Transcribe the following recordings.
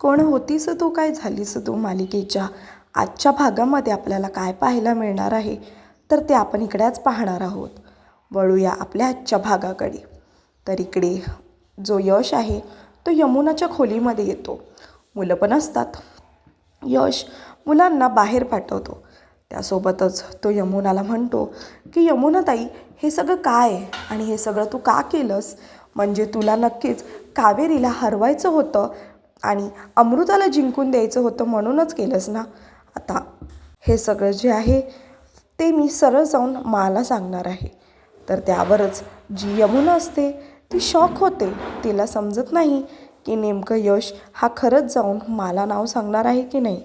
कोण होतीस तू? काय झालीस तू मालिकेच्या? आजच्या भागामध्ये आपल्याला काय पाहायला मिळणार आहे? तर ते आपण इकडेच पाहणार आहोत. वळूया आपल्या आजच्या भागाकडे. तर इकडे जो यश आहे तो यमुनाच्या खोलीमध्ये येतो. मुलं पण असतात. यश मुलांना बाहेर पाठवतो. त्यासोबतच तो यमुनाला म्हणतो की यमुनाताई हे सगळं काय? आहे आणि हे सगळं तू का केलंस? म्हणजे तुला नक्कीच कावेरीला हरवायचं होतं आणि अमृताला जिंकून द्यायचं होतं म्हणूनच केलंस ना? आता हे सगळं जे आहे ते मी सरळ जाऊन माला सांगणार आहे. तर त्यावरच जी यमुना असते ती शॉक होते. तिला समजत नाही की नेमकं यश हा खरंच जाऊन मला नाव सांगणार आहे की नाही.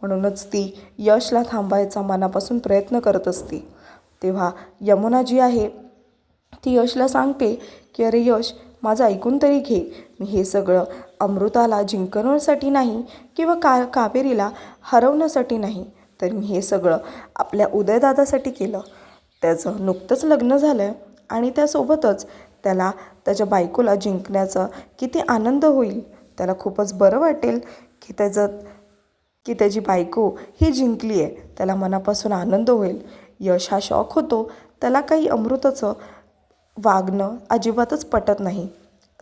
म्हणूनच ती यशला थांबायचा मनापासून प्रयत्न करत असते. तेव्हा यमुना जी आहे ती यशला सांगते की अरे यश माझं ऐकून तरी घे. मी हे सगळं अमृताला जिंकण्यासाठी नाही किंवा का कावेरीला हरवण्यासाठी नाही. तर मी हे सगळं आपल्या उदयदादासाठी केलं. त्याचं नुकतंच लग्न झालं आहे आणि त्यासोबतच त्याला त्याच्या बायकोला जिंकण्याचा किती आनंद होईल त्याला खूपच बरं वाटेल की त्याचं की त्याची बायको ही जिंकली आहे त्याला मनापासून आनंद होईल. यश हा शॉक होतो. त्याला काही अमृताचं वागणं अजिबातच पटत नाही.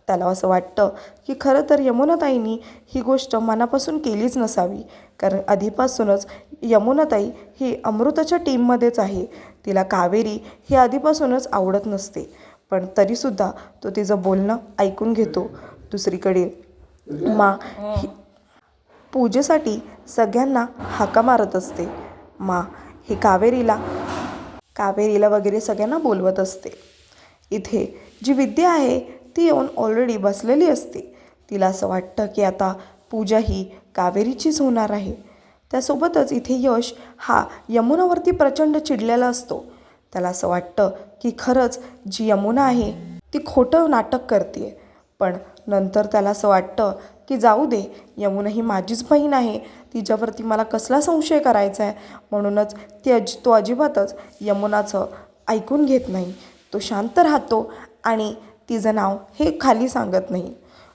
त्याला असं वाटतं की खरं तर यमुनाताईंनी ही गोष्ट मनापासून केलीच नसावी. कारण आधीपासूनच यमुनाताई ही अमृताच्या टीममध्येच आहे. तिला कावेरी ही आधीपासूनच आवडत नसते. पण तरीसुद्धा तो तिचं बोलणं ऐकून घेतो. दुसरीकडे मा ही पूजेसाठी सगळ्यांना हाका मारत असते. मा ही कावेरीला कावेरीला वगैरे सगळ्यांना बोलवत असते. इथे जी विद्या आहे ती येऊन ऑलरेडी बसलेली असते. तिला असं वाटतं की आता पूजा ही कावेरीचीच होणार आहे. त्यासोबतच इथे यश हा यमुनावरती प्रचंड चिडलेला असतो. त्याला असं वाटतं की खरंच जी यमुना आहे ती खोटं नाटक करते पण नंतर त्याला असं वाटतं की जाऊ दे यमुना ही माझीच बहीण आहे. तिच्यावरती मला कसला संशय करायचा आहे? म्हणूनच ती अज तो अजिबातच यमुनाचं ऐकून घेत नाही. तो शांत राहतो आणि तिचं नाव हे खाली सांगत नाही.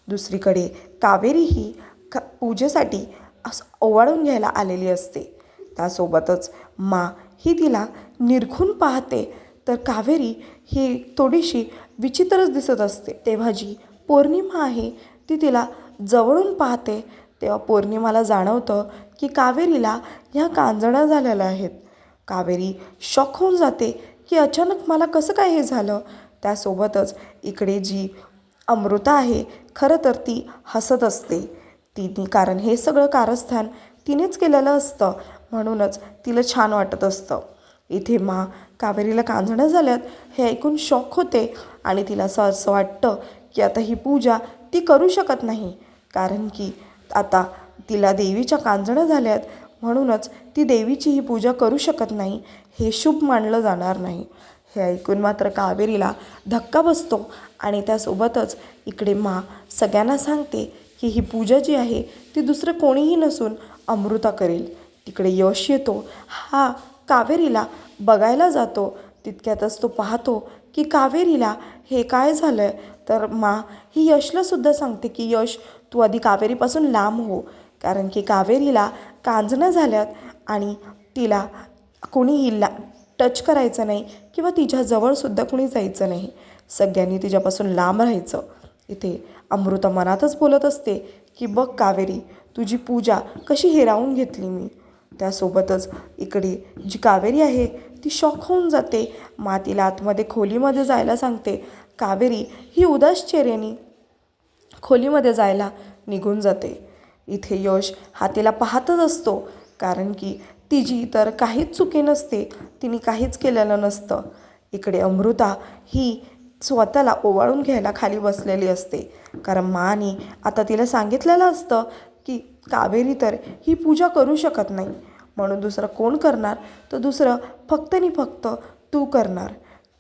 दुसरीकडे कावेरी ही ख पूजेसाठी असं ओवाळून घ्यायला आलेली असते. त्यासोबतच मा ही तिला निरखून पाहते. तर कावेरी ही थोडीशी विचित्रच दिसत असते. तेव्हा जी पौर्णिमा आहे ती तिला जवळून पाहते. तेव्हा पौर्णिमाला जाणवतं की कावेरीला ह्या कांजण्या झालेल्या आहेत. कावेरी शॉक होऊन जाते की अचानक मला कसं काय हे झालं? त्यासोबतच इकडे जी अमृता आहे खरं तर ती हसत असते. तिने कारण हे सगळं कारस्थान तिनेच केलेलं असतं म्हणूनच तिला छान वाटत असतं. इथे मा कावेरीला कांजणं झाल्यात हे ऐकून शॉक होते आणि तिला असं असं वाटतं की आता ही पूजा ती करू शकत नाही. कारण की आता तिला देवीच्या कांजणं झाल्यात म्हणूनच ती देवीची ही पूजा करू शकत नाही हे शुभ मानलं जाणार नाही. हे ऐकून मात्र कावेरीला धक्का बसतो आणि त्यासोबतच इकडे मा सगळ्यांना सांगते की ही पूजा जी आहे ती दुसरं कोणीही नसून अमृता करेल. तिकडे यश येतो. हा कावेरीला बघायला जातो. तितक्यातच तो पाहतो की कावेरीला हे काय झालं आहे तर मा ही यशलासुद्धा सांगते की यश तू आधी कावेरीपासून लांब हो. कारण की कावेरीला कांजणं झाल्यात आणि तिला कोणीही ला टच करायचं नाही किंवा तिच्याजवळसुद्धा कुणी जायचं नाही. सगळ्यांनी तिच्यापासून लांब राहायचं. इथे अमृता मनातच बोलत असते की बघ कावेरी तुझी पूजा कशी हिरावून घेतली मी. त्यासोबतच इकडे जी कावेरी आहे ती शॉक होऊन जाते. मातीला आतमध्ये खोलीमध्ये जायला सांगते कावेरी ही उदास चेहऱ्याने खोलीमध्ये जायला निघून जाते. इथे यश हा तिला पाहतच असतो. कारण की तिची तर काहीच चुकी नसते तिने काहीच केलेलं नसतं. इकडे अमृता ही स्वतःला ओवाळून घ्यायला खाली बसलेली असते. कारण माने आता तिला सांगितलेलं असतं की कावेरी तर ही पूजा करू शकत नाही. म्हणून दुसरं कोण करणार? तर दुसरं फक्त आणि फक्त तू करणार.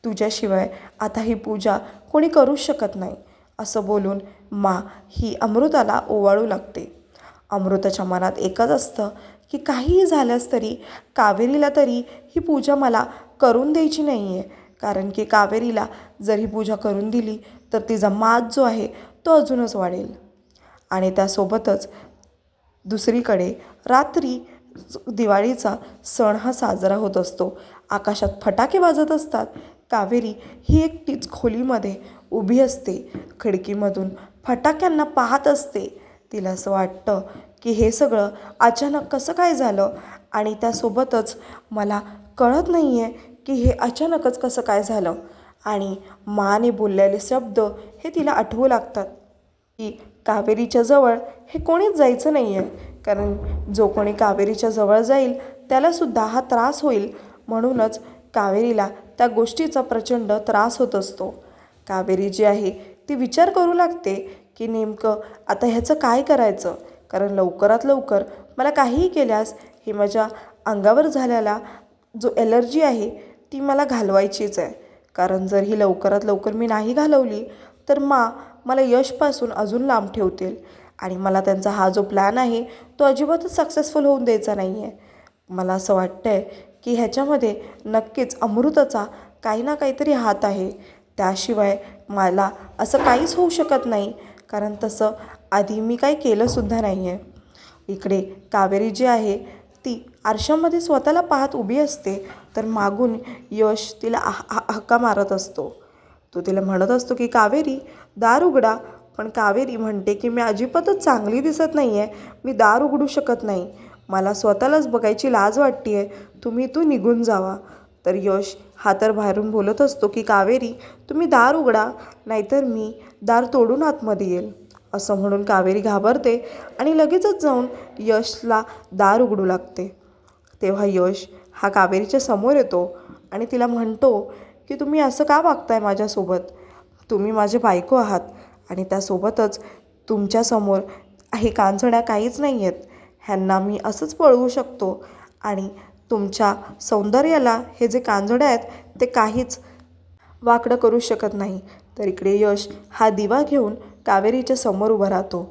तुझ्याशिवाय आता ही पूजा कोणी करूच शकत नाही. असं बोलून मा ही अमृताला ओवाळू लागते. अमृताच्या मनात एकच असतं की काहीही झाल्यास तरी कावेरीला तरी ही पूजा मला करून द्यायची नाही आहे कारण की कावेरीला जर ही पूजा करून दिली तर तिचा मात जो आहे तो अजूनच वाढेल. आणि त्यासोबतच दुसरीकडे रात्री दिवाळीचा सण हा साजरा होत असतो. आकाशात फटाके वाजत असतात. कावेरी ही एकटीच खोलीमध्ये उभी असते. खिडकीमधून फटाक्यांना पाहत असते. तिला असं वाटतं की हे सगळं अचानक कसं काय झालं? आणि त्यासोबतच मला कळत नाही आहे की हे अचानकच कसं काय झालं? आणि माने बोललेले शब्द हे तिला आठवू लागतात. की कावेरीच्या जवळ हे कोणीच जायचं नाही आहे कारण जो कोणी कावेरीच्या जवळ जाईल त्यालासुद्धा हा त्रास होईल. म्हणूनच कावेरीला त्या गोष्टीचा प्रचंड त्रास होत असतो. कावेरी जी आहे ती विचार करू लागते की नेमकं आता ह्याचं काय करायचं? कारण लवकरात लवकर मला काहीही केल्यास हे माझ्या अंगावर झालेला जो एलर्जी आहे ती मला घालवायचीच आहे. कारण जर ही लवकरात लवकर मी नाही घालवली तर मा मला यशपासून अजून लांब ठेवतील आणि मला त्यांचा हा जो प्लॅन आहे तो अजिबातच सक्सेसफुल होऊन द्यायचा नाही आहे मला असं वाटतं आहे की ह्याच्यामध्ये नक्कीच अमृताचा काही ना काहीतरी हात आहे. त्याशिवाय मला असं काहीच होऊ शकत नाही. कारण तसं आधी मी काही केलंसुद्धा नाही आहे इकडे कावेरी जी आहे ती आरशामध्ये स्वतःला पाहत उभी असते तर मागून यश तिला हा- हक्का मारत असतो. तो तिला म्हणत असतो की कावेरी दार उघडा. पण कावेरी म्हणते की मी अजिबातच चांगली दिसत नाही आहे मी दार उघडू शकत नाही. मला स्वतःलाच बघायची लाज वाटते आहे तुम्ही तू निघून जावा. तर यश हा तर बाहेरून बोलत असतो की कावेरी तुम्ही दार उघडा. नाहीतर मी दार तोडून आतमध्ये येईल. असं म्हणून कावेरी घाबरते आणि लगेचच जाऊन यशला दार उघडू लागते. तेव्हा यश हा कावेरीच्या समोर येतो आणि तिला म्हणतो की तुम्ही असं का वागताय माझ्यासोबत? तुम्ही माझे बायको आहात आणि त्यासोबतच तुमच्यासमोर हे कांचण्या काहीच नाही आहेत. ह्यांना मी असंच पळवू शकतो आणि तुमच्या सौंदर्याला हे जे कांजड्या आहेत ते काहीच वाकडं करू शकत नाही. तर इकडे यश हा दिवा घेऊन कावेरीच्या समोर उभा राहतो.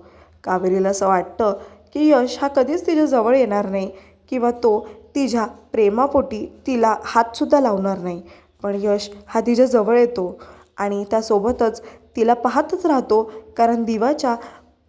कावेरीला असं वाटतं की यश हा कधीच तिच्या जवळ येणार नाही किंवा तो तिच्या प्रेमापोटी तिला हातसुद्धा लावणार नाही. पण यश हा तिच्या जवळ येतो आणि त्यासोबतच तिला पाहतच राहतो कारण दिवाच्या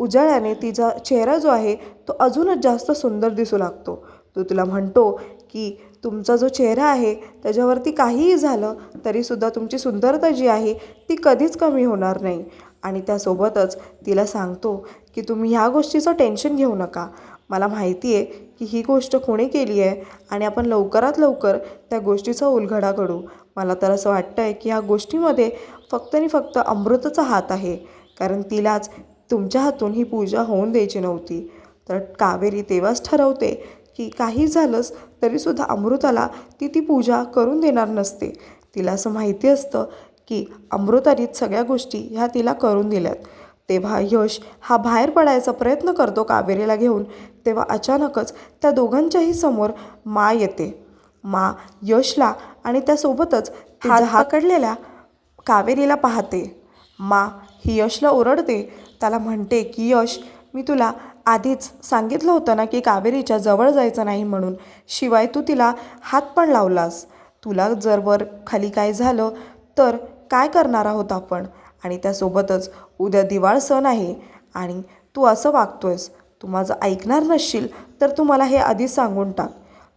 उजाळ्याने तिचा चेहरा जो आहे तो अजूनच जास्त सुंदर दिसू लागतो. तो तिला म्हणतो की तुमचा जो चेहरा आहे त्याच्यावरती काहीही झालं तरीसुद्धा तुमची सुंदरता जी आहे ती कधीच कमी होणार नाही. आणि त्यासोबतच तिला सांगतो की तुम्ही ह्या गोष्टीचं टेन्शन घेऊ नका. मला माहिती आहे की ही गोष्ट कोणी केली आहे आणि आपण लवकरात लवकर त्या गोष्टीचा उलघडा करू. मला तर असं वाटतं आहे की ह्या गोष्टीमध्ये फक्त आणि फक्त अमृताचा हात आहे कारण तिलाच तुमच्या हातून ही पूजा होऊन द्यायची नव्हती. तर कावेरी तेव्हाच ठरवते की काही झालंच तरीसुद्धा अमृताला ती ती पूजा करून देणार नसते. तिला असं माहिती असतं की अमृतारीत सगळ्या गोष्टी ह्या तिला करून दिल्यात. तेव्हा यश हा बाहेर पडायचा प्रयत्न करतो कावेरीला घेऊन. तेव्हा अचानकच त्या दोघांच्याही समोर मा येते. मा यशला आणि त्यासोबतच हात हाकडलेल्या कावेरीला पाहते. मा ही यशला ओरडते. त्याला म्हणते की यश मी तुला आधीच सांगितलं होतं ना की कावेरीच्या जवळ जायचं नाही म्हणून. शिवाय तू तिला हात पण लावलास. तुला जर वर खाली काय झालं तर काय करणार आहोत आपण? आणि त्यासोबतच उद्या दिवाळ सण आहे आणि तू असं वागतोयस. तू माझं ऐकणार नसशील तर तू मला हे आधीच सांगून टाक.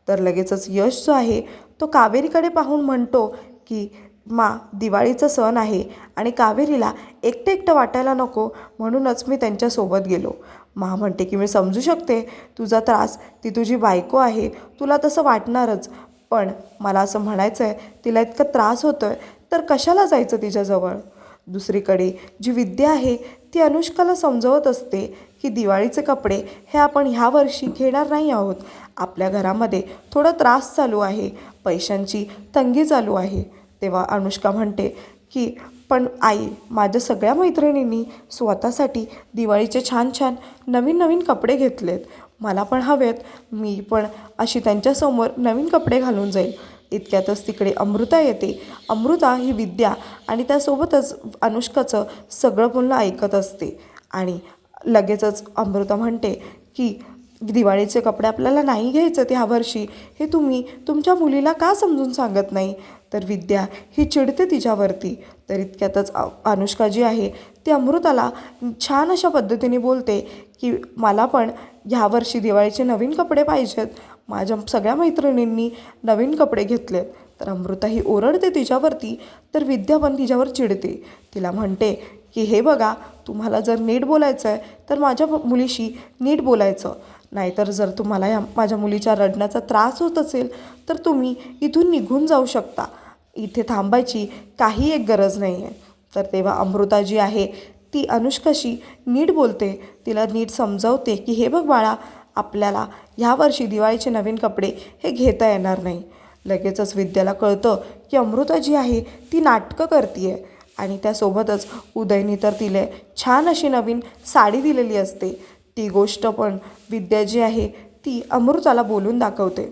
तर लगेचच यश जो आहे तो कावेरीकडे पाहून म्हणतो की मा दिवाळीचा सण आहे आणि कावेरीला एकटं एकटं वाटायला नको. म्हणूनच मी त्यांच्यासोबत गेलो. मा म्हणते की मी समजू शकते तुझा त्रास ती तुझी बायको आहे तुला तसं वाटणारच. पण मला असं म्हणायचं आहे तिला इतका त्रास होतो आहे तर कशाला जायचं तिच्याजवळ दुसरीकडे जी विद्या आहे ती अनुष्काला समजवत असते की दिवाळीचे कपडे हे आपण ह्या वर्षी घेणार नाही आहोत. आपल्या घरामध्ये थोडा त्रास चालू आहे पैशांची तंगी चालू आहे. तेव्हा अनुष्का म्हणते की पण आई माझ्या सगळ्या मैत्रिणींनी स्वतःसाठी दिवाळीचे छान छान नवीन नवीन कपडे घेतलेत. मला पण हवेत मी पण अशी त्यांच्यासमोर नवीन कपडे घालून जाईल. इतक्यातच तिकडे अमृता येते. अमृता ही विद्या आणि त्यासोबतच अनुष्काचं सगळं बोलणं ऐकत असते. आणि लगेचच अमृता म्हणते की दिवाळीचे कपडे आपल्याला नाही घ्यायचं ह्या वर्षी. हे तुम्ही तुमच्या मुलीला का समजून सांगत नाही? तर विद्या ही चिडते तिच्यावरती. तर इतक्यातच अ- अनुष्का जी आहे ती अमृताला छान अशा पद्धतीने बोलते की मला पण ह्या वर्षी दिवाळीचे नवीन कपडे पाहिजेत. माझ्या सगळ्या मैत्रिणींनी नवीन कपडे घेतलेत. तर अमृता ही ओरडते तिच्यावरती तर विद्या पण तिच्यावर चिडते. तिला म्हणते की हे बघा तुम्हाला जर नीट बोलायचं आहे तर माझ्या मुलीशी नीट बोलायचं. नाहीतर जर तुम्हाला या माझ्या मुलीच्या रडण्याचा त्रास होत असेल तर तुम्ही इथून निघून जाऊ शकता. इथे थांबायची काही एक गरज नाही आहे तर तेव्हा अमृता जी आहे ती अनुष्काशी नीट बोलते. तिला नीट समजवते की हे बघ बाळा आपल्याला ह्या वर्षी दिवाळीचे नवीन कपडे हे घेता येणार नाही. लगेचच विद्याला कळतं की अमृता जी आहे ती नाटकं करते आहे आणि त्यासोबतच उदयनी तर तिला छान अशी नवीन साडी दिलेली असते. ती गोष्ट पण विद्या जी आहे ती अमृताला बोलून दाखवते.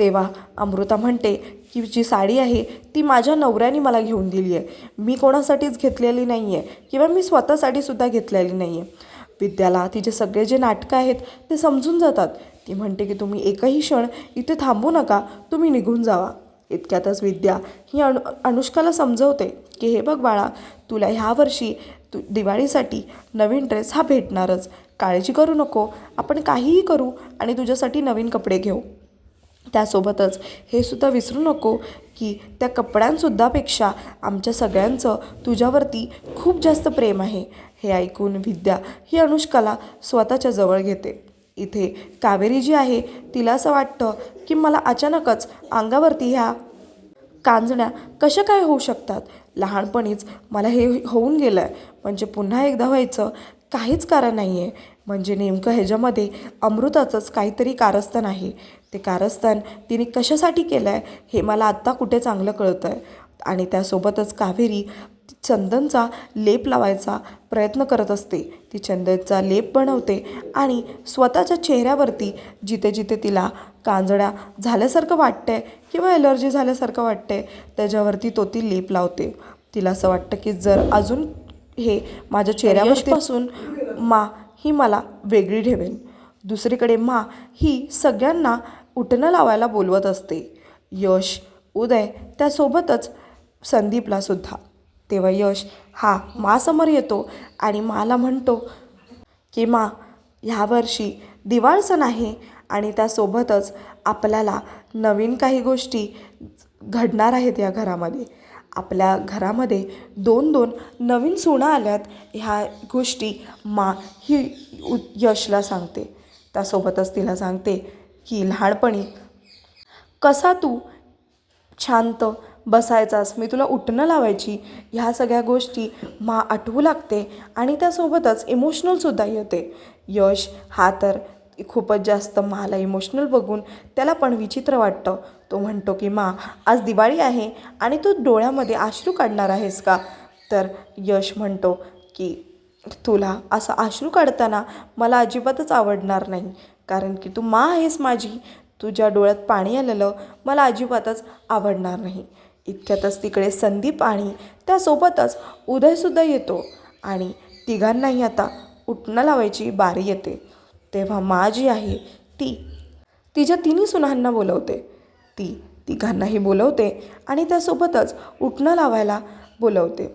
तेव्हा अमृता म्हणते की जी साडी आहे ती माझ्या नवऱ्याने मला घेऊन दिली आहे. मी कोणासाठीच घेतलेली नाही आहे किंवा मी स्वतःसाठीसुद्धा घेतलेली नाही आहे विद्याला तिचे सगळे जे नाटकं आहेत ते समजून जातात. ती म्हणते की तुम्ही एकही क्षण इथे थांबू नका तुम्ही निघून जावा. इतक्यातच विद्या ही अनु अनुष्काला समजवते की हे बघ बाळा तुला ह्या वर्षी तू दिवाळीसाठी नवीन ड्रेस हा भेटणारच. काळजी करू नको. आपण काहीही करू आणि तुझ्यासाठी नवीन कपडे घेऊ. त्यासोबतच हे सुद्धा विसरू नको की त्या कपड्यांसुद्धापेक्षा आमच्या सगळ्यांचं तुझ्यावरती खूप जास्त प्रेम आहे. हे ऐकून विद्या ही अनुष्काला स्वतःच्या जवळ घेते. इथे कावेरी जी आहे तिला असं वाटतं की मला अचानकच अंगावरती ह्या कांजण्या कशा काय होऊ शकतात? लहानपणीच मला हे होऊन गेलं आहे म्हणजे पुन्हा एकदा व्हायचं काहीच कारण नाही आहे म्हणजे नेमकं ह्याच्यामध्ये अमृताचंच काहीतरी कारस्थान आहे. ते कारस्थान तिने कशासाठी केलं आहे हे मला आत्ता कुठे चांगलं कळतं आहे आणि त्यासोबतच कावेरी चंदनचा लेप लावायचा प्रयत्न करत असते. ती चंदनचा लेप बनवते आणि स्वतःच्या चेहऱ्यावरती जिथे जिथे तिला कांजड्या झाल्यासारखं वाटतंय किंवा एलर्जी झाल्यासारखं वाटतंय त्याच्यावरती तो ती लेप लावते. तिला असं वाटतं की जर अजून हे माझ्या चेहऱ्यापासून मा ही मला वेगळी ठेवेल दुसरीकडे मा ही सगळ्यांना उठणं लावायला बोलवत असते. यश उदय त्यासोबतच संदीपला सुद्धा. तेव्हा यश हा मासमोर येतो आणि माला म्हणतो की मा ह्या वर्षी दिवाळ सण आहे आणि त्यासोबतच आपल्याला नवीन काही गोष्टी घडणार आहेत या घरामध्ये. आपल्या घरामध्ये दोन दोन नवीन सुना आल्यात ह्या गोष्टी मा ही उ यशला सांगते. त्यासोबतच तिला सांगते की लहानपणी कसा तू शांत बसायचास? मी तुला उठणं लावायची. ह्या सगळ्या गोष्टी मा आठवू लागते आणि त्यासोबतच इमोशनलसुद्धा येते. यश हा तर खूपच जास्त माला इमोशनल बघून त्याला पण विचित्र वाटतं. तो म्हणतो की मा आज दिवाळी आहे आणि तू डोळ्यामध्ये आश्रू काढणार आहेस का? तर यश म्हणतो की तुला असं आश्रू काढताना मला अजिबातच आवडणार नाही. कारण की तू मा आहेस माझी. तुझ्या डोळ्यात पाणी आलेलं मला अजिबातच आवडणार नाही. इतक्यातच तिकडे संदीप आणि त्यासोबतच उदयसुद्धा येतो आणि तिघांनाही आता उठणं लावायची बारी येते. तेव्हा मा जी आहे ती. तिच्या तिन्ही सुनांना बोलवते. ती तिघांनाही बोलवते आणि त्यासोबतच उठणं लावायला बोलवते.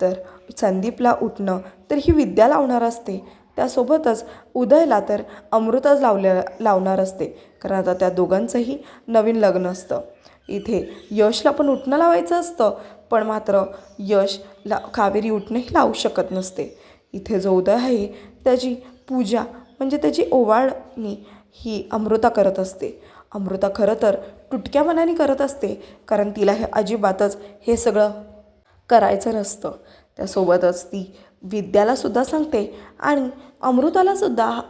तर संदीपला उठणं तर ही विद्या लावणार असते. त्यासोबतच उदयला तर अमृतच लावल्या लावणार असते. कारण आता त्या दोघांचंही नवीन लग्न असतं. इथे यशला पण उठणं लावायचं असतं पण मात्र यश ला कावेरी उठणंही लावू शकत नसते. इथे जो उदय आहे त्याची पूजा म्हणजे त्याची ओवाळणी ही अमृता करत असते. अमृता खरं तर तुटक्या मनाने करत असते कारण तिला हे अजिबातच हे सगळं करायचं नसतं. त्यासोबतच ती विद्यालासुद्धा सांगते आणि अमृतालासुद्धा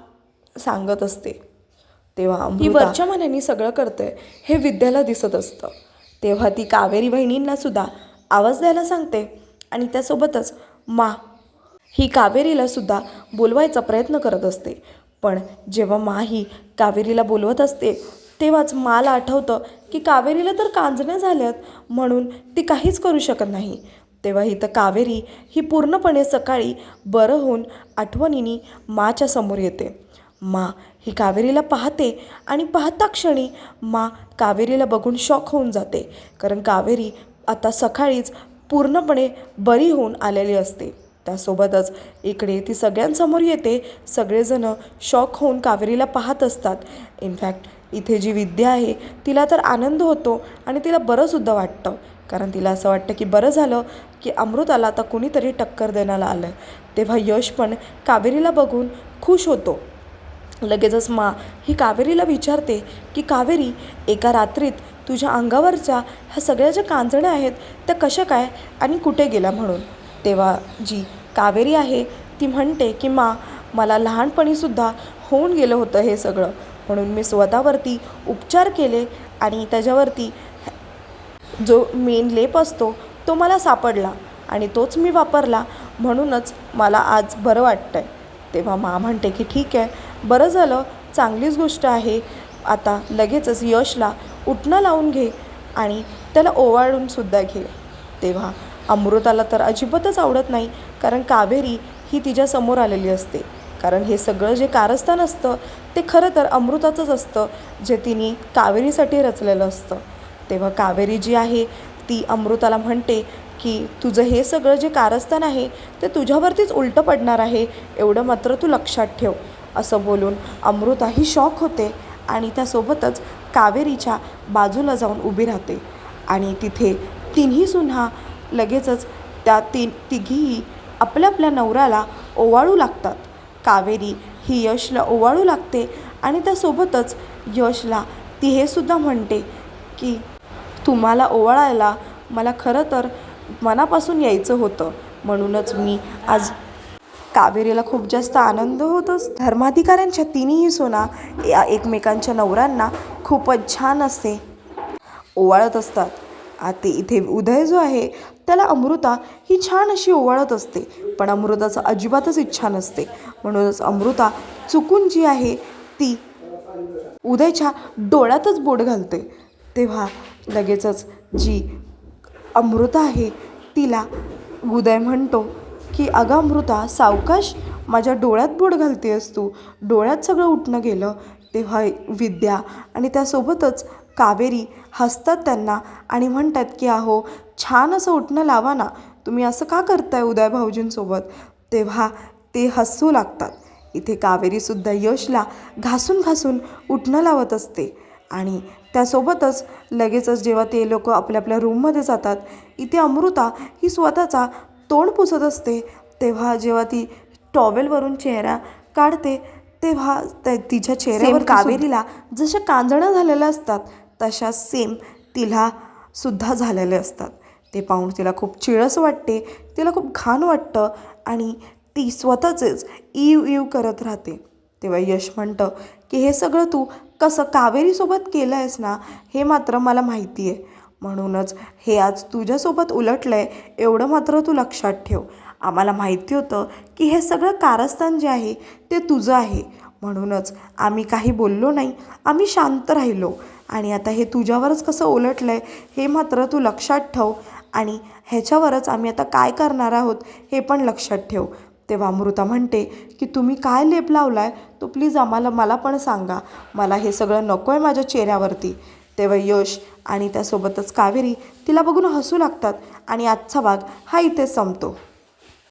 सांगत असते. तेव्हा ती वरच्या मनाने सगळं करते हे विद्याला दिसत असतं. तेव्हा ती कावेरी बहिणींना सुद्धा आवाज द्यायला सांगते आणि त्यासोबतच मा ही कावेरीला सुद्धा बोलवायचा प्रयत्न करत असते. पण जेव्हा मा ही कावेरीला बोलवत असते तेव्हाच माला आठवतं की कावेरीला तर कांजण्या झाल्यात म्हणून ती काहीच करू शकत नाही. तेव्हा ही तर कावेरी ही पूर्णपणे सकाळी बरं होऊन आठवणीने माच्या समोर येते. मा ही कावेरीला पाहते आणि पाहता क्षणी मा कावेरीला बघून शॉक होऊन जाते कारण कावेरी आता सकाळीच पूर्णपणे बरी होऊन आलेली असते. त्यासोबतच इकडे ती सगळ्यांसमोर येते. सगळेजण शॉक होऊन कावेरीला पाहत असतात. इनफॅक्ट इथे जी विद्या आहे तिला तर आनंद होतो आणि तिला बरंसुद्धा वाटतं. कारण तिला असं वाटतं की बरं झालं की अमृताला आता कुणीतरी टक्कर देण्याला आलं तेव्हा यश पण कावेरीला बघून खुश होतो. लगेचच मा ही कावेरीला विचारते की कावेरी एका रात्रीत तुझ्या अंगावरच्या ह्या सगळ्या ज्या कांजण्या आहेत त्या कशा काय आणि कुठे गेल्या म्हणून? तेव्हा जी कावेरी आहे ती म्हणते की मा मला लहानपणीसुद्धा होऊन गेलं होतं हे सगळं. म्हणून मी स्वतःवरती उपचार केले आणि त्याच्यावरती जो मेन लेप असतो तो मला सापडला आणि तोच मी वापरला. म्हणूनच मला आज बरं वाटतं आहे तेव्हा मा म्हणते की ठीक आहे बरं झालं चांगलीच गोष्ट आहे. आता लगेचच यशला उठणं लावून घे आणि त्याला ओवाळूनसुद्धा घे. तेव्हा अमृताला तर अजिबातच आवडत नाही. कारण कावेरी ही तिच्यासमोर आलेली असते. कारण हे सगळं जे कारस्थान असतं ते खरं तर अमृताचंच असतं जे तिने कावेरीसाठी रचलेलं असतं. तेव्हा कावेरी जी आहे ती अमृताला म्हणते की तुझं हे सगळं जे कारस्थान आहे ते तुझ्यावरतीच उलटं पडणार आहे एवढं मात्र तू लक्षात ठेव. असं बोलून अमृताही शॉक होते आणि त्यासोबतच कावेरीच्या बाजूला जाऊन उभी राहते. आणि तिथे तिन्ही सुन्हा लगेचच त्या तीन तिघीही आपल्या आपल्या नवऱ्याला ओवाळू लागतात. कावेरी ही यशला ओवाळू लागते आणि त्यासोबतच यशला ती हे सुद्धा म्हणते की तुम्हाला ओवाळायला मला खरं तर मनापासून यायचं होतं. म्हणूनच मी आज कावेरीला खूप जास्त आनंद होतोच धर्माधिकाऱ्यांच्या तिन्ही सोना या एकमेकांच्या नवऱ्यांना खूपच छान असते ओवाळत असतात. आता इथे उदय जो आहे त्याला अमृता ही छान अशी ओवाळत असते पण अमृताचं अजिबातच इच्छा नसते. म्हणूनच अमृता चुकून जी आहे ती उदयच्या डोळ्यातच बोट घालते. तेव्हा लगेचच जी अमृता आहे तिला उदय म्हणतो की अगं अमृता सावकाश माझ्या डोळ्यात बोट घालतेस तू. डोळ्यात सगळं उठणं गेलं. तेव्हा विद्या आणि त्यासोबतच कावेरी हसतात त्यांना आणि म्हणतात की अहो छान असं उठणं लावा ना. तुम्ही असं का करताय उदय भाऊजींसोबत? तेव्हा ते हसू लागतात. इथे कावेरीसुद्धा यशला घासून घासून उठणं लावत असते आणि त्यासोबतच लगेचच जेव्हा ते लोक आपल्या आपल्या रूममध्ये जातात इथे अमृता ही स्वतःचा तोंड पुसत असते. तेव्हा जेव्हा ती टॉवेलवरून चेहरा काढते तेव्हा तिच्या चेहऱ्यावर कावेरीला जशा कांजणं झालेल्या असतात तशा सेम तिला सुद्धा झालेले असतात. ते पाहून तिला खूप चिळस वाटते तिला खूप घाण वाटतं आणि ती स्वतःचेच इव इव करत राहते. तेव्हा यश म्हणतं की हे सगळं तू कसं कावेरीसोबत केलं आहेस ना हे मात्र मला माहिती आहे. म्हणूनच हे आज तुझ्यासोबत उलटलं आहे एवढं मात्र तू लक्षात ठेव. आम्हाला माहिती होतं की हे सगळं कारस्थान जे आहे ते तुझं आहे. म्हणूनच आम्ही काही बोललो नाही आम्ही शांत राहिलो. आणि आता हे तुझ्यावरच कसं उलटलं आहे हे मात्र तू लक्षात ठेव. आणि ह्याच्यावरच आम्ही आता काय करणार आहोत हे पण लक्षात ठेव. तेव्हा अमृता म्हणते की तुम्ही काय लेप लावला आहे तो प्लीज आम्हाला मला पण सांगा. मला हे सगळं नको आहे माझ्या चेहऱ्यावरती. तेव्हा यश आणि त्यासोबतच कावेरी तिला बघून हसू लागतात आणि आजचा भाग हा इथे संपतो.